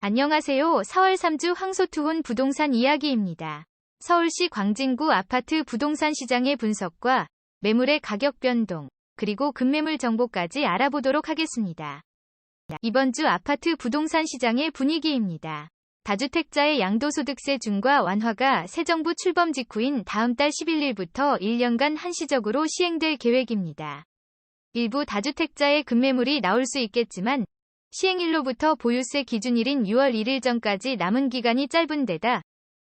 안녕하세요. 4월 3주 황소투혼 부동산 이야기입니다. 서울시 광진구 아파트 부동산 시장의 분석과 매물의 가격 변동, 그리고 급매물 정보까지 알아보도록 하겠습니다. 이번 주 아파트 부동산 시장의 분위기입니다. 다주택자의 양도소득세 중과 완화가 새 정부 출범 직후인 다음 달 11일부터 1년간 한시적으로 시행될 계획입니다. 일부 다주택자의 급매물이 나올 수 있겠지만 시행일로부터 보유세 기준일인 6월 1일 전까지 남은 기간이 짧은 데다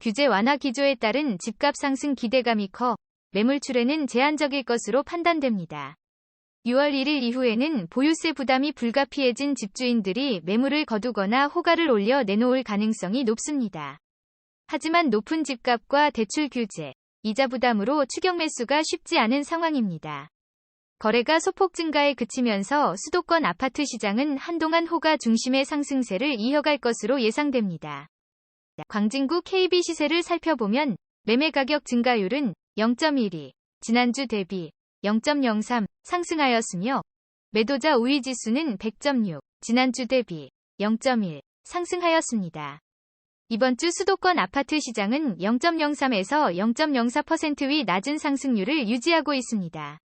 규제 완화 기조에 따른 집값 상승 기대감이 커 매물출에는 제한적일 것으로 판단됩니다. 6월 1일 이후에는 보유세 부담이 불가피해진 집주인들이 매물을 거두거나 호가를 올려 내놓을 가능성이 높습니다. 하지만 높은 집값과 대출 규제, 이자 부담으로 추격 매수가 쉽지 않은 상황입니다. 거래가 소폭 증가에 그치면서 수도권 아파트 시장은 한동안 호가 중심의 상승세를 이어갈 것으로 예상됩니다. 광진구 KB 시세를 살펴보면 매매 가격 증가율은 0.12, 지난주 대비 0.03 상승하였으며 매도자 우위 지수는 100.6, 지난주 대비 0.1 상승하였습니다. 이번 주 수도권 아파트 시장은 0.03에서 0.04%위 낮은 상승률을 유지하고 있습니다.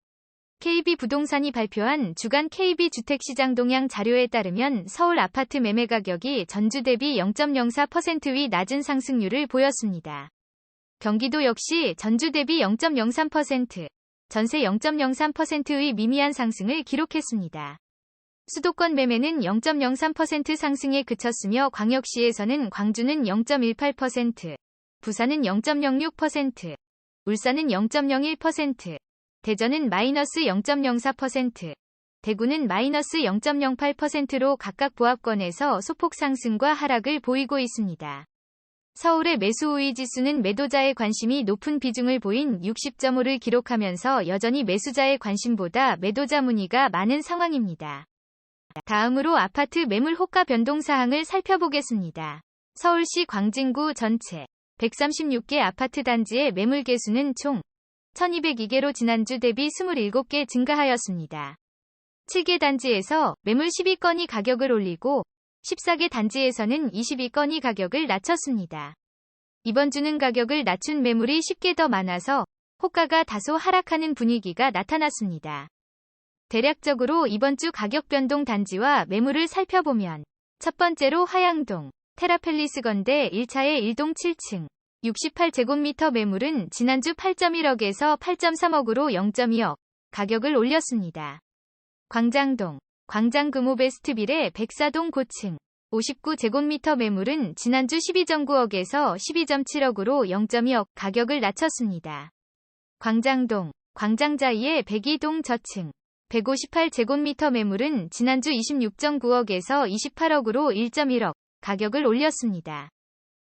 KB부동산이 발표한 주간 KB주택시장 동향 자료에 따르면 서울 아파트 매매 가격이 전주 대비 0.04%위 낮은 상승률을 보였습니다. 경기도 역시 전주 대비 0.03%, 전세 0.03%의 미미한 상승을 기록했습니다. 수도권 매매는 0.03% 상승에 그쳤으며 광역시에서는 광주는 0.18%, 부산은 0.06%, 울산은 0.01%, 대전은 마이너스 0.04%, 대구는 마이너스 0.08%로 각각 보합권에서 소폭 상승과 하락을 보이고 있습니다. 서울의 매수 우위 지수는 매도자의 관심이 높은 비중을 보인 60.5를 기록하면서 여전히 매수자의 관심보다 매도자 문의가 많은 상황입니다. 다음으로 아파트 매물 호가 변동 사항을 살펴보겠습니다. 서울시 광진구 전체 136개 아파트 단지의 매물 개수는 총 1202개로 지난주 대비 27개 증가하였습니다. 7개 단지에서 매물 12건이 가격을 올리고 14개 단지에서는 22건이 가격을 낮췄습니다. 이번 주는 가격을 낮춘 매물이 10개 더 많아서 호가가 다소 하락하는 분위기가 나타났습니다. 대략적으로 이번 주 가격 변동 단지와 매물을 살펴보면 첫 번째로 하양동, 테라펠리스 건대 1차의 1동 7층, 68제곱미터 매물은 지난주 8.1억에서 8.3억으로 0.2억 가격을 올렸습니다. 광장동, 광장금호베스트빌의 백사동 고층 59제곱미터 매물은 지난주 12.9억에서 12.7억으로 0.2억 가격을 낮췄습니다. 광장동, 광장자이의 백이동 저층 158제곱미터 매물은 지난주 26.9억에서 28억으로 1.1억 가격을 올렸습니다.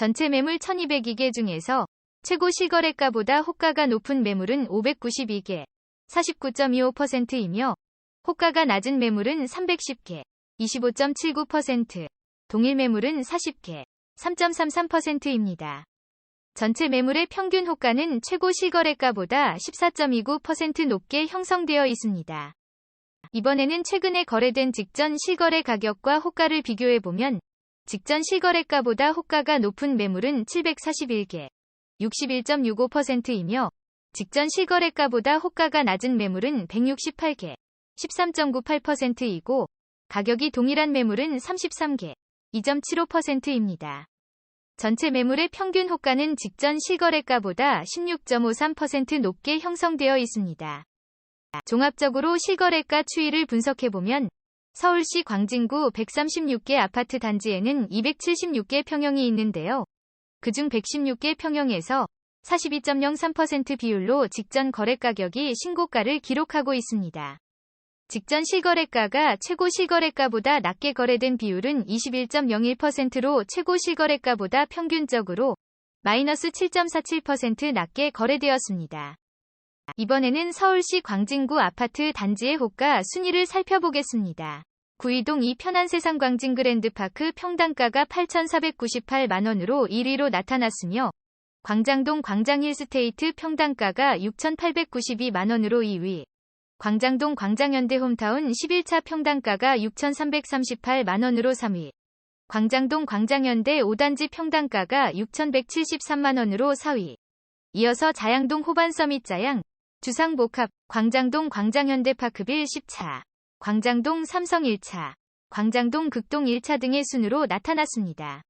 전체 매물 1202개 중에서 최고 실거래가보다 호가가 높은 매물은 592개, 49.25%이며 호가가 낮은 매물은 310개, 25.79%, 동일 매물은 40개, 3.33%입니다. 전체 매물의 평균 호가는 최고 실거래가보다 14.29% 높게 형성되어 있습니다. 이번에는 최근에 거래된 직전 실거래 가격과 호가를 비교해보면 직전 실거래가보다 호가가 높은 매물은 741개, 61.65%이며 직전 실거래가보다 호가가 낮은 매물은 168개, 13.98%이고 가격이 동일한 매물은 33개, 2.75%입니다. 전체 매물의 평균 호가는 직전 실거래가보다 16.53% 높게 형성되어 있습니다. 종합적으로 실거래가 추이를 분석해보면 서울시 광진구 136개 아파트 단지에는 276개 평형이 있는데요. 그중 116개 평형에서 42.03% 비율로 직전 거래 가격이 신고가를 기록하고 있습니다. 직전 실거래가가 최고 실거래가보다 낮게 거래된 비율은 21.01%로 최고 실거래가보다 평균적으로 마이너스 7.47% 낮게 거래되었습니다. 이번에는 서울시 광진구 아파트 단지의 호가 순위를 살펴보겠습니다. 구이동 이 편안세상 광진 그랜드파크 평당가가 8,498만원으로 1위로 나타났으며 광장동 광장힐스테이트 평당가가 6,892만원으로 2위, 광장동 광장현대 홈타운 11차 평당가가 6,338만원으로 3위, 광장동 광장현대 5단지 평당가가 6,173만원으로 4위, 이어서 자양동 호반서밋 자양, 주상복합, 광장동 광장현대파크빌 10차, 광장동 삼성 1차, 광장동 극동 1차 등의 순으로 나타났습니다.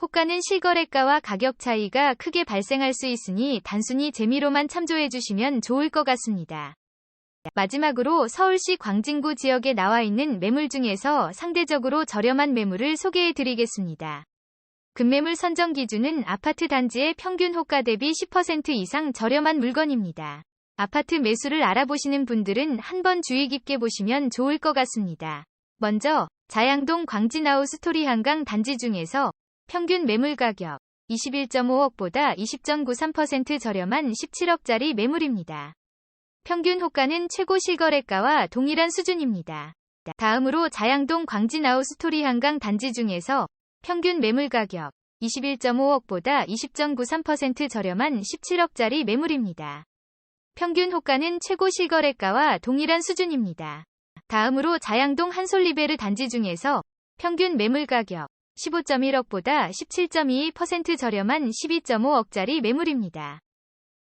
호가는 실거래가와 가격 차이가 크게 발생할 수 있으니 단순히 재미로만 참조해 주시면 좋을 것 같습니다. 마지막으로 서울시 광진구 지역에 나와 있는 매물 중에서 상대적으로 저렴한 매물을 소개해 드리겠습니다. 급매물 선정 기준은 아파트 단지의 평균 호가 대비 10% 이상 저렴한 물건입니다. 아파트 매수를 알아보시는 분들은 한번 주의 깊게 보시면 좋을 것 같습니다. 먼저 자양동 광진아우 스토리 한강 단지 중에서 평균 매물 가격 21.5억보다 20.93% 저렴한 17억짜리 매물입니다. 평균 호가는 최고 실거래가와 동일한 수준입니다. 다음으로 자양동 광진아우 스토리 한강 단지 중에서 평균 매물 가격 21.5억보다 20.93% 저렴한 17억짜리 매물입니다. 평균 호가는 최고 실거래가와 동일한 수준입니다. 다음으로 자양동 한솔리베르 단지 중에서 평균 매물 가격 15.1억보다 17.22% 저렴한 12.5억짜리 매물입니다.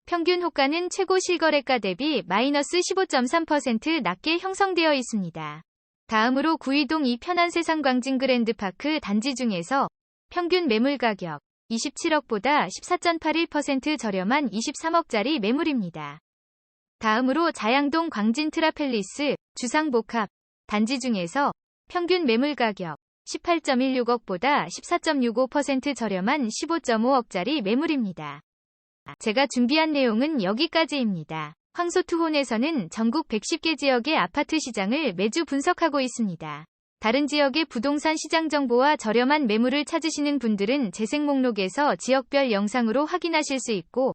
평균 호가는 최고 실거래가 대비 마이너스 15.3% 낮게 형성되어 있습니다. 다음으로 구이동 이 편안세상 광진 그랜드파크 단지 중에서 평균 매물 가격 27억보다 14.81% 저렴한 23억짜리 매물입니다. 다음으로 자양동 광진 트라펠리스 주상복합 단지 중에서 평균 매물 가격 18.16억보다 14.65% 저렴한 15.5억짜리 매물입니다. 제가 준비한 내용은 여기까지입니다. 황소투혼에서는 전국 110개 지역의 아파트 시장을 매주 분석하고 있습니다. 다른 지역의 부동산 시장 정보와 저렴한 매물을 찾으시는 분들은 재생 목록에서 지역별 영상으로 확인하실 수 있고